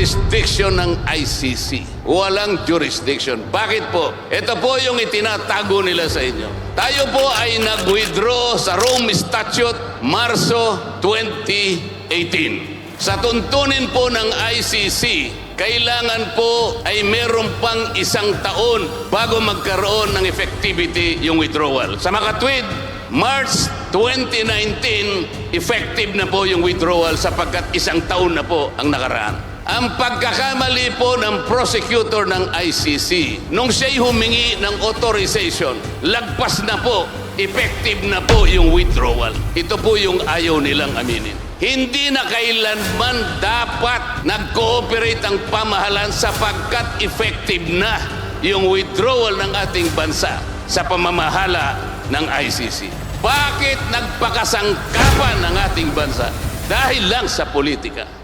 jurisdiction ng ICC. Walang jurisdiction. Bakit po? Ito po yung itinatago nila sa inyo. Tayo po ay nag-withdraw sa Rome Statute Marso 2018. Sa tuntunin po ng ICC, kailangan po ay meron pang isang taon bago magkaroon ng effectivity yung withdrawal. Sa makatwid, March 2019, effective na po yung withdrawal sapagkat isang taon na po ang nakaraan. Ang pagkakamali po ng prosecutor ng ICC, nung siya'y humingi ng authorization, lagpas na po, effective na po yung withdrawal. Ito po yung ayaw nilang aminin. Hindi na kailanman dapat nag-cooperate ang pamahalan sapagkat effective na yung withdrawal ng ating bansa sa pamamahala ng ICC. Bakit nagpakasangkapan ng ating bansa? Dahil lang sa politika.